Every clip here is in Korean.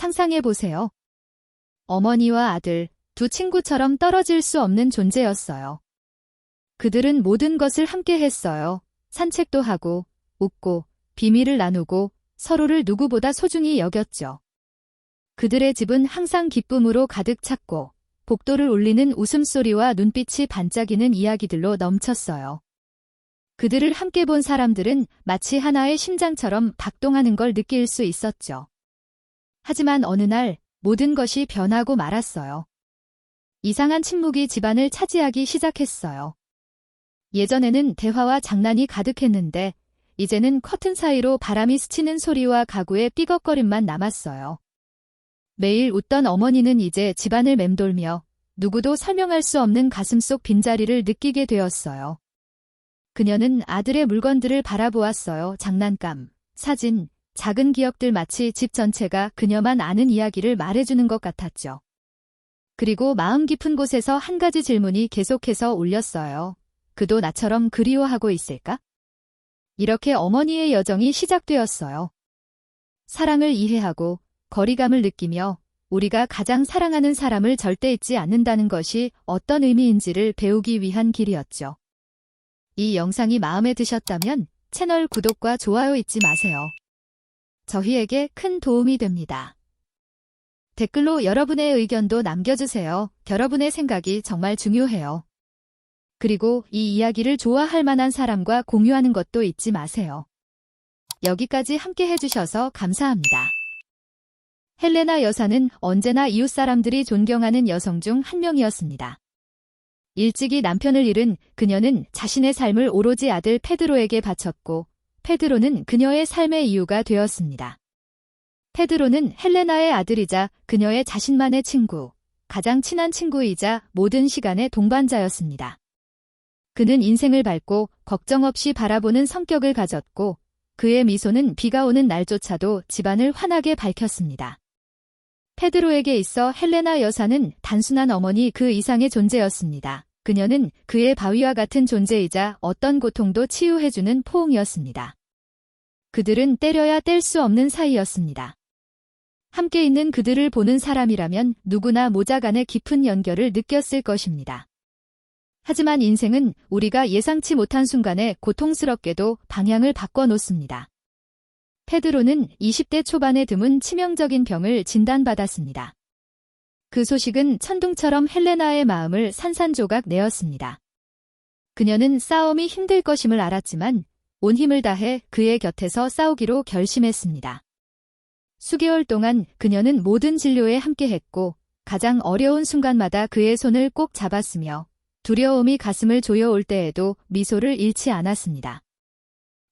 상상해 보세요. 어머니와 아들, 두 친구처럼 떨어질 수 없는 존재였어요. 그들은 모든 것을 함께 했어요. 산책도 하고, 웃고, 비밀을 나누고, 서로를 누구보다 소중히 여겼죠. 그들의 집은 항상 기쁨으로 가득 찼고, 복도를 울리는 웃음소리와 눈빛이 반짝이는 이야기들로 넘쳤어요. 그들을 함께 본 사람들은 마치 하나의 심장처럼 박동하는 걸 느낄 수 있었죠. 하지만 어느 날 모든 것이 변하고 말았어요. 이상한 침묵이 집안을 차지하기 시작했어요. 예전에는 대화와 장난이 가득했는데 이제는 커튼 사이로 바람이 스치는 소리와 가구의 삐걱거림만 남았어요. 매일 웃던 어머니는 이제 집안을 맴돌며 누구도 설명할 수 없는 가슴속 빈자리를 느끼게 되었어요. 그녀는 아들의 물건들을 바라보았어요. 장난감, 사진, 작은 기억들 마치 집 전체가 그녀만 아는 이야기를 말해주는 것 같았죠. 그리고 마음 깊은 곳에서 한 가지 질문이 계속해서 울렸어요. 그도 나처럼 그리워하고 있을까? 이렇게 어머니의 여정이 시작되었어요. 사랑을 이해하고 거리감을 느끼며 우리가 가장 사랑하는 사람을 절대 잊지 않는다는 것이 어떤 의미인지를 배우기 위한 길이었죠. 이 영상이 마음에 드셨다면 채널 구독과 좋아요 잊지 마세요. 저희에게 큰 도움이 됩니다. 댓글로 여러분의 의견도 남겨주세요. 여러분의 생각이 정말 중요해요. 그리고 이 이야기를 좋아할 만한 사람과 공유하는 것도 잊지 마세요. 여기까지 함께 해주셔서 감사합니다. 헬레나 여사는 언제나 이웃 사람들이 존경하는 여성 중 한 명이었습니다. 일찍이 남편을 잃은 그녀는 자신의 삶을 오로지 아들 페드로에게 바쳤고 페드로는 그녀의 삶의 이유가 되었습니다. 페드로는 헬레나의 아들이자 그녀의 자신만의 친구, 가장 친한 친구이자 모든 시간의 동반자였습니다. 그는 인생을 밝고 걱정 없이 바라보는 성격을 가졌고 그의 미소는 비가 오는 날조차도 집안을 환하게 밝혔습니다. 페드로에게 있어 헬레나 여사는 단순한 어머니 그 이상의 존재였습니다. 그녀는 그의 바위와 같은 존재이자 어떤 고통도 치유해주는 포옹이었습니다. 그들은 때려야 뗄 수 없는 사이였습니다. 함께 있는 그들을 보는 사람이라면 누구나 모자 간의 깊은 연결을 느꼈을 것입니다. 하지만 인생은 우리가 예상치 못한 순간에 고통스럽게도 방향을 바꿔놓습니다. 페드로는 20대 초반에 드문 치명적인 병을 진단받았습니다. 그 소식은 천둥처럼 헬레나의 마음을 산산조각 내었습니다. 그녀는 싸움이 힘들 것임을 알았지만 온 힘을 다해 그의 곁에서 싸우기로 결심했습니다. 수개월 동안 그녀는 모든 진료에 함께했고 가장 어려운 순간마다 그의 손을 꼭 잡았으며 두려움이 가슴을 조여올 때에도 미소를 잃지 않았습니다.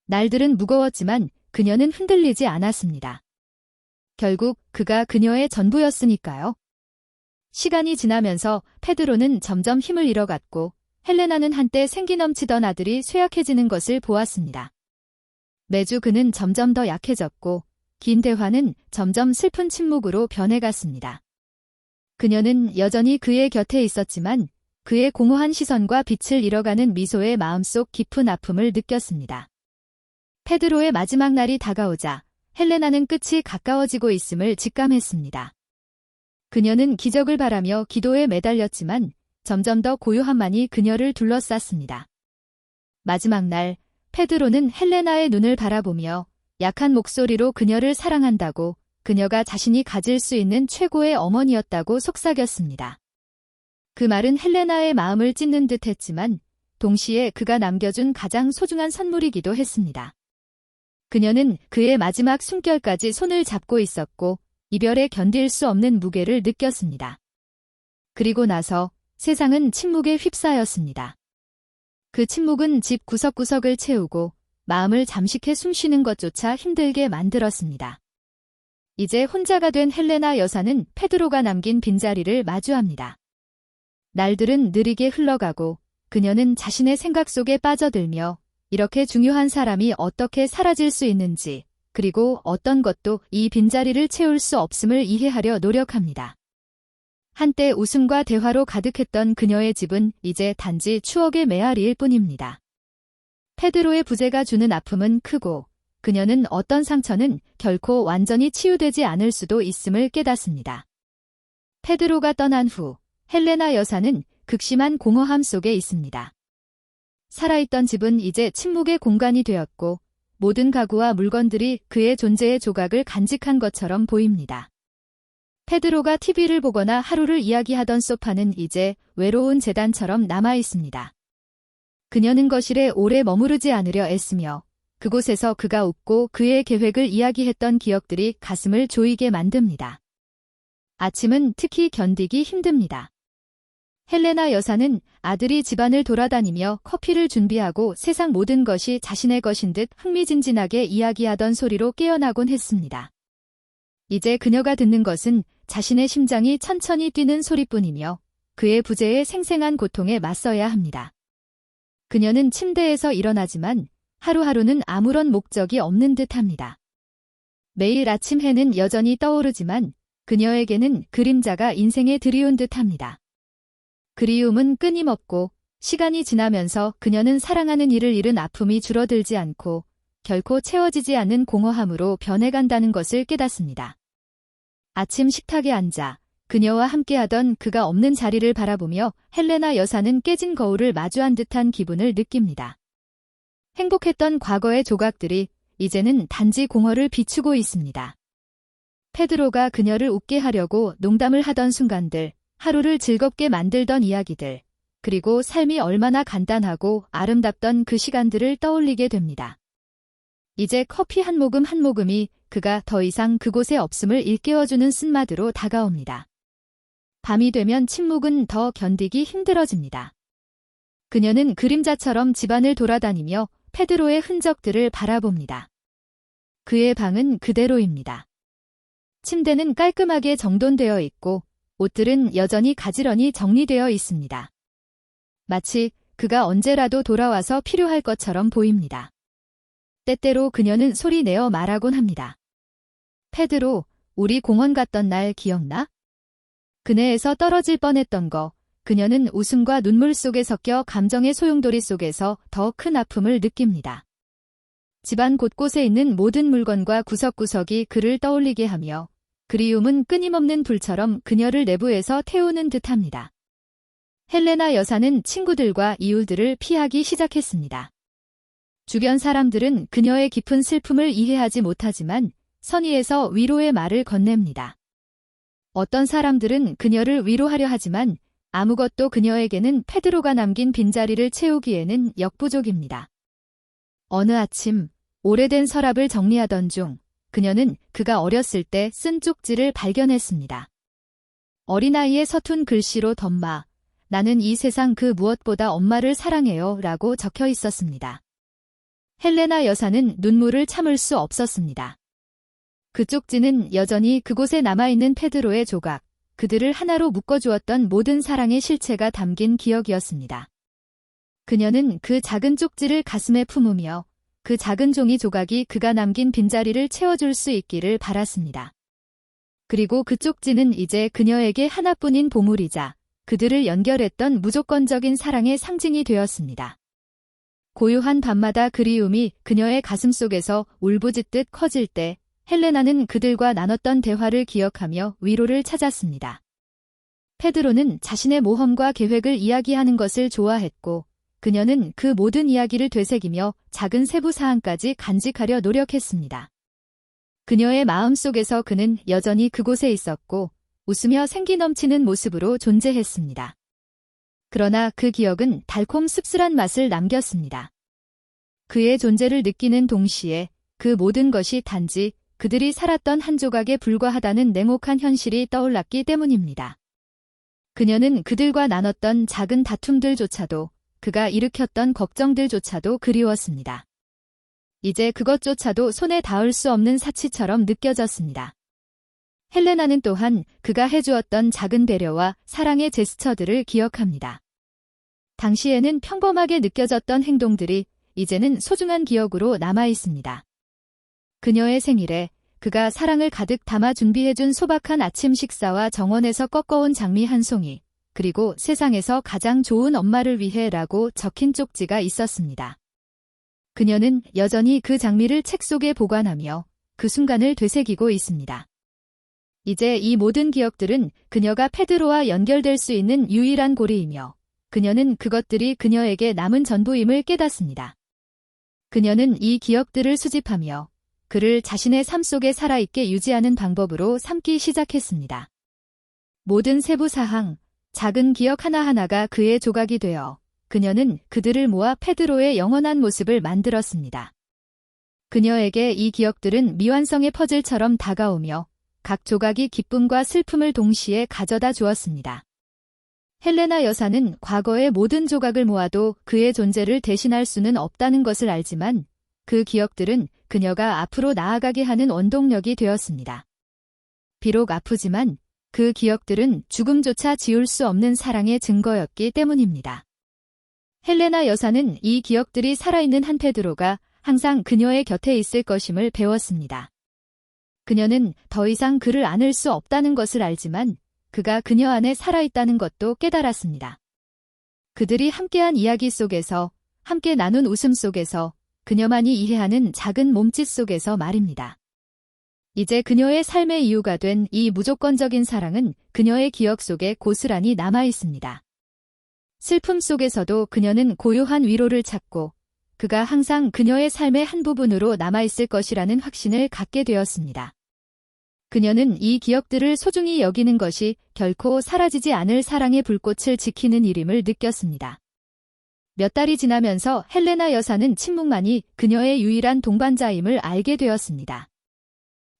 날들은 무거웠지만 그녀는 흔들리지 않았습니다. 결국 그가 그녀의 전부였으니까요. 시간이 지나면서 페드로는 점점 힘을 잃어갔고 헬레나는 한때 생기 넘치던 아들이 쇠약해지는 것을 보았습니다. 매주 그는 점점 더 약해졌고 긴 대화는 점점 슬픈 침묵으로 변해갔습니다. 그녀는 여전히 그의 곁에 있었지만 그의 공허한 시선과 빛을 잃어가는 미소의 마음속 깊은 아픔을 느꼈습니다. 페드로의 마지막 날이 다가오자 헬레나는 끝이 가까워지고 있음을 직감했습니다. 그녀는 기적을 바라며 기도에 매달렸지만 점점 더 고요함만이 그녀를 둘러쌌습니다. 마지막 날 페드로는 헬레나의 눈을 바라보며 약한 목소리로 그녀를 사랑한다고 그녀가 자신이 가질 수 있는 최고의 어머니였다고 속삭였습니다. 그 말은 헬레나의 마음을 찢는 듯 했지만 동시에 그가 남겨준 가장 소중한 선물이기도 했습니다. 그녀는 그의 마지막 숨결까지 손을 잡고 있었고 이별에 견딜 수 없는 무게를 느꼈습니다. 그리고 나서 세상은 침묵에 휩싸였습니다. 그 침묵은 집 구석구석을 채우고 마음을 잠식해 숨쉬는 것조차 힘들게 만들었습니다. 이제 혼자가 된 헬레나 여사는 페드로가 남긴 빈자리를 마주합니다. 날들은 느리게 흘러가고 그녀는 자신의 생각 속에 빠져들며 이렇게 중요한 사람이 어떻게 사라질 수 있는지, 그리고 어떤 것도 이 빈자리를 채울 수 없음을 이해하려 노력합니다. 한때 웃음과 대화로 가득했던 그녀의 집은 이제 단지 추억의 메아리일 뿐입니다. 페드로의 부재가 주는 아픔은 크고 그녀는 어떤 상처는 결코 완전히 치유되지 않을 수도 있음을 깨닫습니다. 페드로가 떠난 후 헬레나 여사는 극심한 공허함 속에 있습니다. 살아있던 집은 이제 침묵의 공간이 되었고 모든 가구와 물건들이 그의 존재의 조각을 간직한 것처럼 보입니다. 페드로가 TV를 보거나 하루를 이야기하던 소파는 이제 외로운 재단처럼 남아 있습니다. 그녀는 거실에 오래 머무르지 않으려 애쓰며 그곳에서 그가 웃고 그의 계획을 이야기했던 기억들이 가슴을 조이게 만듭니다. 아침은 특히 견디기 힘듭니다. 헬레나 여사는 아들이 집안을 돌아다니며 커피를 준비하고 세상 모든 것이 자신의 것인 듯 흥미진진하게 이야기하던 소리로 깨어나곤 했습니다. 이제 그녀가 듣는 것은 자신의 심장이 천천히 뛰는 소리뿐이며 그의 부재의 생생한 고통에 맞서야 합니다. 그녀는 침대에서 일어나지만 하루하루는 아무런 목적이 없는 듯 합니다. 매일 아침 해는 여전히 떠오르지만 그녀에게는 그림자가 인생에 들이운 듯 합니다. 그리움은 끊임없고 시간이 지나면서 그녀는 사랑하는 이를 잃은 아픔이 줄어들지 않고 결코 채워지지 않는 공허함으로 변해간다는 것을 깨닫습니다. 아침 식탁에 앉아 그녀와 함께하던 그가 없는 자리를 바라보며 헬레나 여사는 깨진 거울을 마주한 듯한 기분을 느낍니다. 행복했던 과거의 조각들이 이제는 단지 공허를 비추고 있습니다. 페드로가 그녀를 웃게 하려고 농담을 하던 순간들, 하루를 즐겁게 만들던 이야기들, 그리고 삶이 얼마나 간단하고 아름답던 그 시간들을 떠올리게 됩니다. 이제 커피 한 모금 한 모금이 그가 더 이상 그곳에 없음을 일깨워주는 쓴마드로 다가옵니다. 밤이 되면 침묵은 더 견디기 힘들어집니다. 그녀는 그림자처럼 집안을 돌아다니며 페드로의 흔적들을 바라봅니다. 그의 방은 그대로입니다. 침대는 깔끔하게 정돈되어 있고 옷들은 여전히 가지런히 정리되어 있습니다. 마치 그가 언제라도 돌아와서 필요할 것처럼 보입니다. 때때로 그녀는 소리 내어 말하곤 합니다. 페드로, 우리 공원 갔던 날 기억나? 그네에서 떨어질 뻔했던 거, 그녀는 웃음과 눈물 속에 섞여 감정의 소용돌이 속에서 더 큰 아픔을 느낍니다. 집안 곳곳에 있는 모든 물건과 구석구석이 그를 떠올리게 하며 그리움은 끊임없는 불처럼 그녀를 내부에서 태우는 듯합니다. 헬레나 여사는 친구들과 이웃들을 피하기 시작했습니다. 주변 사람들은 그녀의 깊은 슬픔을 이해하지 못하지만 선의에서 위로의 말을 건넵니다. 어떤 사람들은 그녀를 위로하려 하지만 아무것도 그녀에게는 페드로가 남긴 빈자리를 채우기에는 역부족입니다. 어느 아침 오래된 서랍을 정리하던 중 그녀는 그가 어렸을 때 쓴 쪽지를 발견했습니다. 어린아이의 서툰 글씨로 덤마, 나는 이 세상 그 무엇보다 엄마를 사랑해요 라고 적혀 있었습니다. 헬레나 여사는 눈물을 참을 수 없었습니다. 그 쪽지는 여전히 그곳에 남아있는 페드로의 조각, 그들을 하나로 묶어주었던 모든 사랑의 실체가 담긴 기억이었습니다. 그녀는 그 작은 쪽지를 가슴에 품으며 그 작은 종이 조각이 그가 남긴 빈자리를 채워줄 수 있기를 바랐습니다. 그리고 그 쪽지는 이제 그녀에게 하나뿐인 보물이자 그들을 연결했던 무조건적인 사랑의 상징이 되었습니다. 고요한 밤마다 그리움이 그녀의 가슴 속에서 울부짖듯 커질 때 헬레나는 그들과 나눴던 대화를 기억하며 위로를 찾았습니다. 페드로는 자신의 모험과 계획을 이야기하는 것을 좋아했고 그녀는 그 모든 이야기를 되새기며 작은 세부 사항까지 간직하려 노력했습니다. 그녀의 마음 속에서 그는 여전히 그곳에 있었고 웃으며 생기 넘치는 모습으로 존재했습니다. 그러나 그 기억은 달콤 씁쓸한 맛을 남겼습니다. 그의 존재를 느끼는 동시에 그 모든 것이 단지 그들이 살았던 한 조각에 불과하다는 냉혹한 현실이 떠올랐기 때문입니다. 그녀는 그들과 나눴던 작은 다툼들조차도 그가 일으켰던 걱정들조차도 그리웠습니다. 이제 그것조차도 손에 닿을 수 없는 사치처럼 느껴졌습니다. 헬레나는 또한 그가 해주었던 작은 배려와 사랑의 제스처들을 기억합니다. 당시에는 평범하게 느껴졌던 행동들이 이제는 소중한 기억으로 남아 있습니다. 그녀의 생일에 그가 사랑을 가득 담아 준비해준 소박한 아침 식사와 정원에서 꺾어온 장미 한 송이, 그리고 세상에서 가장 좋은 엄마를 위해 라고 적힌 쪽지가 있었습니다. 그녀는 여전히 그 장미를 책 속에 보관하며 그 순간을 되새기고 있습니다. 이제 이 모든 기억들은 그녀가 페드로와 연결될 수 있는 유일한 고리이며 그녀는 그것들이 그녀에게 남은 전부임을 깨닫습니다. 그녀는 이 기억들을 수집하며 그를 자신의 삶 속에 살아있게 유지하는 방법으로 삼기 시작했습니다. 모든 세부 사항, 작은 기억 하나하나가 그의 조각이 되어 그녀는 그들을 모아 페드로의 영원한 모습을 만들었습니다. 그녀에게 이 기억들은 미완성의 퍼즐처럼 다가오며 각 조각이 기쁨과 슬픔을 동시에 가져다 주었습니다. 헬레나 여사는 과거의 모든 조각을 모아도 그의 존재를 대신할 수는 없다는 것을 알지만 그 기억들은 그녀가 앞으로 나아가게 하는 원동력이 되었습니다. 비록 아프지만 그 기억들은 죽음조차 지울 수 없는 사랑의 증거였기 때문입니다. 헬레나 여사는 이 기억들이 살아있는 한 페드로가 항상 그녀의 곁에 있을 것임을 배웠습니다. 그녀는 더 이상 그를 안을 수 없다는 것을 알지만 그가 그녀 안에 살아있다는 것도 깨달았습니다. 그들이 함께한 이야기 속에서 함께 나눈 웃음 속에서 그녀만이 이해하는 작은 몸짓 속에서 말입니다. 이제 그녀의 삶의 이유가 된 이 무조건적인 사랑은 그녀의 기억 속에 고스란히 남아 있습니다. 슬픔 속에서도 그녀는 고요한 위로를 찾고 그가 항상 그녀의 삶의 한 부분으로 남아있을 것이라는 확신을 갖게 되었습니다. 그녀는 이 기억들을 소중히 여기는 것이 결코 사라지지 않을 사랑의 불꽃을 지키는 일임을 느꼈습니다. 몇 달이 지나면서 헬레나 여사는 침묵만이 그녀의 유일한 동반자임을 알게 되었습니다.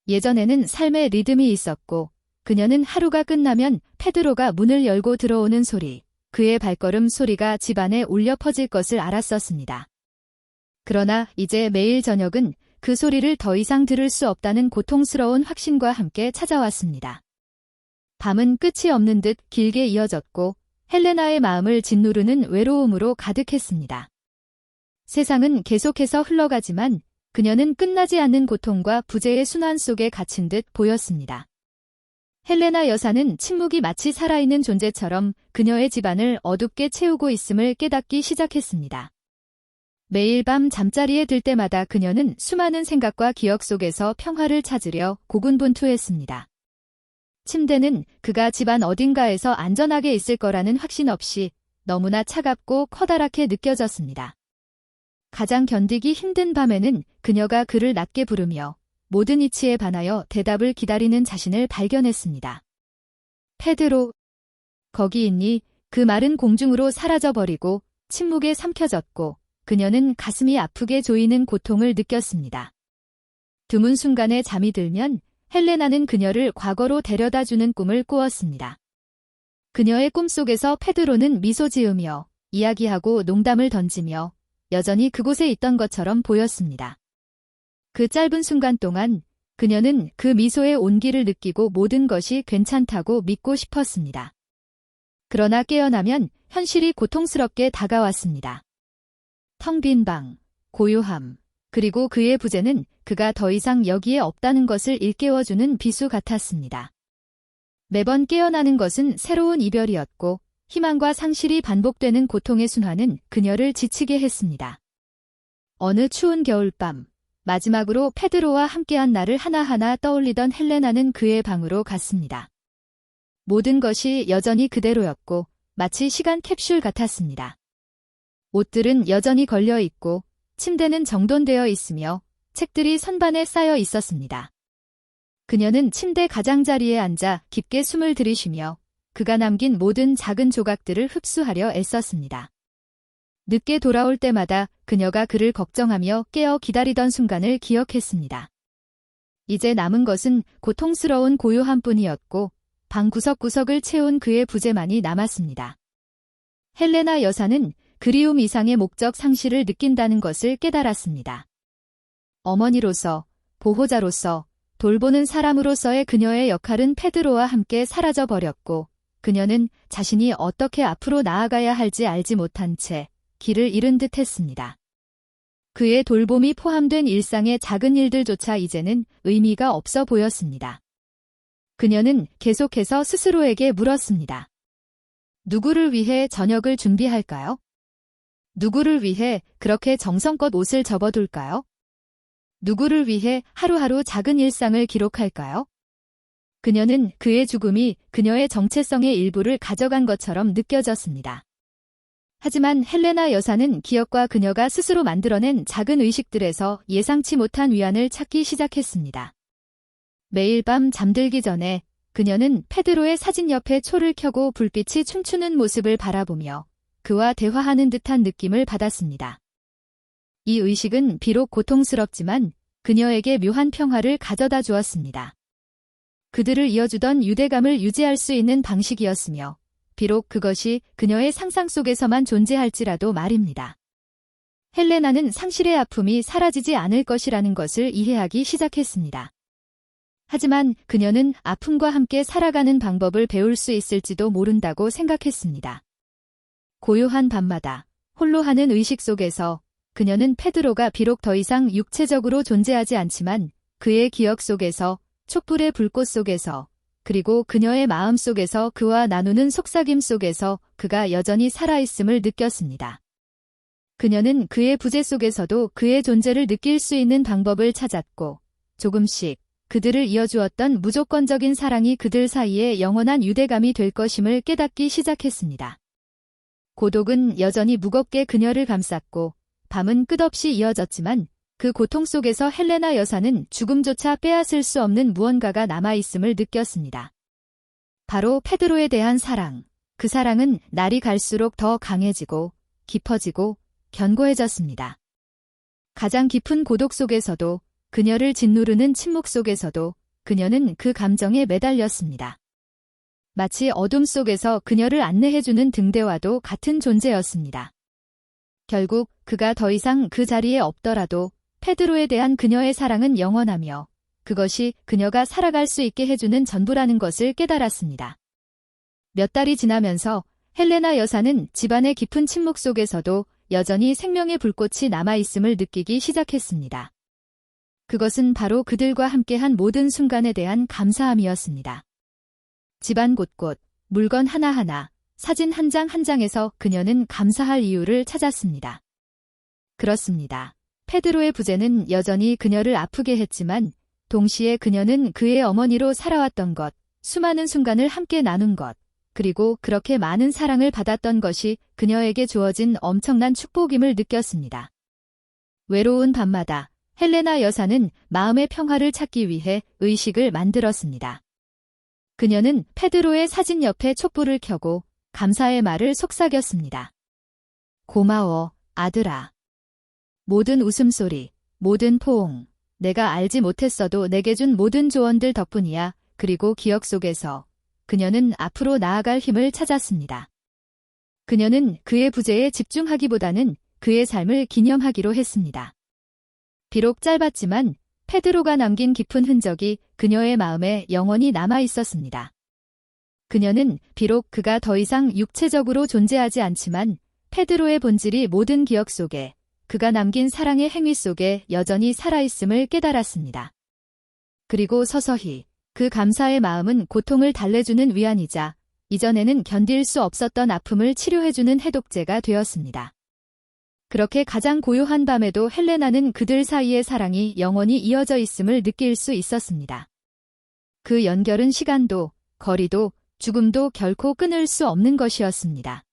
예전에는 삶의 리듬이 있었고 그녀는 하루가 끝나면 페드로가 문을 열고 들어오는 소리, 그의 발걸음 소리가 집안에 울려 퍼질 것을 알았었습니다. 그러나 이제 매일 저녁은 그 소리를 더 이상 들을 수 없다는 고통스러운 확신과 함께 찾아왔습니다. 밤은 끝이 없는 듯 길게 이어졌고 헬레나의 마음을 짓누르는 외로움으로 가득했습니다. 세상은 계속해서 흘러가지만 그녀는 끝나지 않는 고통과 부재의 순환 속에 갇힌 듯 보였습니다. 헬레나 여사는 침묵이 마치 살아있는 존재처럼 그녀의 집안을 어둡게 채우고 있음을 깨닫기 시작했습니다. 매일 밤 잠자리에 들 때마다 그녀는 수많은 생각과 기억 속에서 평화를 찾으려 고군분투했습니다. 침대는 그가 집안 어딘가에서 안전하게 있을 거라는 확신 없이 너무나 차갑고 커다랗게 느껴졌습니다. 가장 견디기 힘든 밤에는 그녀가 그를 낮게 부르며 모든 이치에 반하여 대답을 기다리는 자신을 발견했습니다. 페드로, 거기 있니? 그 말은 공중으로 사라져버리고 침묵에 삼켜졌고 그녀는 가슴이 아프게 조이는 고통을 느꼈습니다. 드문 순간에 잠이 들면 헬레나는 그녀를 과거로 데려다 주는 꿈을 꾸었습니다. 그녀의 꿈속에서 페드로는 미소 지으며 이야기하고 농담을 던지며 여전히 그곳에 있던 것처럼 보였습니다. 그 짧은 순간 동안 그녀는 그 미소의 온기를 느끼고 모든 것이 괜찮다고 믿고 싶었습니다. 그러나 깨어나면 현실이 고통스럽게 다가왔습니다. 텅 빈 방, 고요함, 그리고 그의 부재는 그가 더 이상 여기에 없다는 것을 일깨워주는 비수 같았습니다. 매번 깨어나는 것은 새로운 이별이었고 희망과 상실이 반복되는 고통의 순환은 그녀를 지치게 했습니다. 어느 추운 겨울밤, 마지막으로 페드로와 함께한 날을 하나하나 떠올리던 헬레나는 그의 방으로 갔습니다. 모든 것이 여전히 그대로였고 마치 시간 캡슐 같았습니다. 옷들은 여전히 걸려 있고 침대는 정돈되어 있으며 책들이 선반에 쌓여 있었습니다. 그녀는 침대 가장자리에 앉아 깊게 숨을 들이쉬며 그가 남긴 모든 작은 조각들을 흡수하려 애썼습니다. 늦게 돌아올 때마다 그녀가 그를 걱정하며 깨어 기다리던 순간을 기억했습니다. 이제 남은 것은 고통스러운 고요함 뿐이었고 방 구석구석을 채운 그의 부재만이 남았습니다. 헬레나 여사는 그리움 이상의 목적 상실을 느낀다는 것을 깨달았습니다. 어머니로서, 보호자로서, 돌보는 사람으로서의 그녀의 역할은 페드로와 함께 사라져 버렸고, 그녀는 자신이 어떻게 앞으로 나아가야 할지 알지 못한 채 길을 잃은 듯 했습니다. 그의 돌봄이 포함된 일상의 작은 일들조차 이제는 의미가 없어 보였습니다. 그녀는 계속해서 스스로에게 물었습니다. 누구를 위해 저녁을 준비할까요? 누구를 위해 그렇게 정성껏 옷을 접어둘까요? 누구를 위해 하루하루 작은 일상을 기록할까요? 그녀는 그의 죽음이 그녀의 정체성의 일부를 가져간 것처럼 느껴졌습니다. 하지만 헬레나 여사는 기억과 그녀가 스스로 만들어낸 작은 의식들에서 예상치 못한 위안을 찾기 시작했습니다. 매일 밤 잠들기 전에 그녀는 페드로의 사진 옆에 초를 켜고 불빛이 춤추는 모습을 바라보며 그와 대화하는 듯한 느낌을 받았습니다. 이 의식은 비록 고통스럽지만 그녀에게 묘한 평화를 가져다 주었습니다. 그들을 이어주던 유대감을 유지할 수 있는 방식이었으며 비록 그것이 그녀의 상상 속에서만 존재할지라도 말입니다. 헬레나는 상실의 아픔이 사라지지 않을 것이라는 것을 이해하기 시작했습니다. 하지만 그녀는 아픔과 함께 살아가는 방법을 배울 수 있을지도 모른다고 생각했습니다. 고요한 밤마다 홀로 하는 의식 속에서 그녀는 페드로가 비록 더 이상 육체적으로 존재하지 않지만 그의 기억 속에서 촛불의 불꽃 속에서 그리고 그녀의 마음 속에서 그와 나누는 속삭임 속에서 그가 여전히 살아있음을 느꼈습니다. 그녀는 그의 부재 속에서도 그의 존재를 느낄 수 있는 방법을 찾았고 조금씩 그들을 이어주었던 무조건적인 사랑이 그들 사이에 영원한 유대감이 될 것임을 깨닫기 시작했습니다. 고독은 여전히 무겁게 그녀를 감쌌고 밤은 끝없이 이어졌지만 그 고통 속에서 헬레나 여사는 죽음조차 빼앗을 수 없는 무언가가 남아있음을 느꼈습니다. 바로 페드로에 대한 사랑. 그 사랑은 날이 갈수록 더 강해지고 깊어지고 견고해졌습니다. 가장 깊은 고독 속에서도 그녀를 짓누르는 침묵 속에서도 그녀는 그 감정에 매달렸습니다. 마치 어둠 속에서 그녀를 안내해주는 등대와도 같은 존재였습니다. 결국 그가 더 이상 그 자리에 없더라도 페드로에 대한 그녀의 사랑은 영원하며 그것이 그녀가 살아갈 수 있게 해주는 전부라는 것을 깨달았습니다. 몇 달이 지나면서 헬레나 여사는 집안의 깊은 침묵 속에서도 여전히 생명의 불꽃이 남아있음을 느끼기 시작했습니다. 그것은 바로 그들과 함께한 모든 순간에 대한 감사함이었습니다. 집안 곳곳, 물건 하나하나, 사진 한 장 한 장에서 그녀는 감사할 이유를 찾았습니다. 그렇습니다. 페드로의 부재는 여전히 그녀를 아프게 했지만 동시에 그녀는 그의 어머니로 살아왔던 것, 수많은 순간을 함께 나눈 것, 그리고 그렇게 많은 사랑을 받았던 것이 그녀에게 주어진 엄청난 축복임을 느꼈습니다. 외로운 밤마다 헬레나 여사는 마음의 평화를 찾기 위해 의식을 만들었습니다. 그녀는 페드로의 사진 옆에 촛불을 켜고 감사의 말을 속삭였습니다. 고마워, 아들아. 모든 웃음소리, 모든 포옹, 내가 알지 못했어도 내게 준 모든 조언들 덕분이야. 그리고 기억 속에서 그녀는 앞으로 나아갈 힘을 찾았습니다. 그녀는 그의 부재에 집중하기보다는 그의 삶을 기념하기로 했습니다. 비록 짧았지만 페드로가 남긴 깊은 흔적이 그녀의 마음에 영원히 남아 있었습니다. 그녀는 비록 그가 더 이상 육체적으로 존재하지 않지만 페드로의 본질이 모든 기억 속에 그가 남긴 사랑의 행위 속에 여전히 살아있음을 깨달았습니다. 그리고 서서히 그 감사의 마음은 고통을 달래주는 위안이자 이전에는 견딜 수 없었던 아픔을 치료해주는 해독제가 되었습니다. 그렇게 가장 고요한 밤에도 헬레나는 그들 사이의 사랑이 영원히 이어져 있음을 느낄 수 있었습니다. 그 연결은 시간도, 거리도, 죽음도 결코 끊을 수 없는 것이었습니다.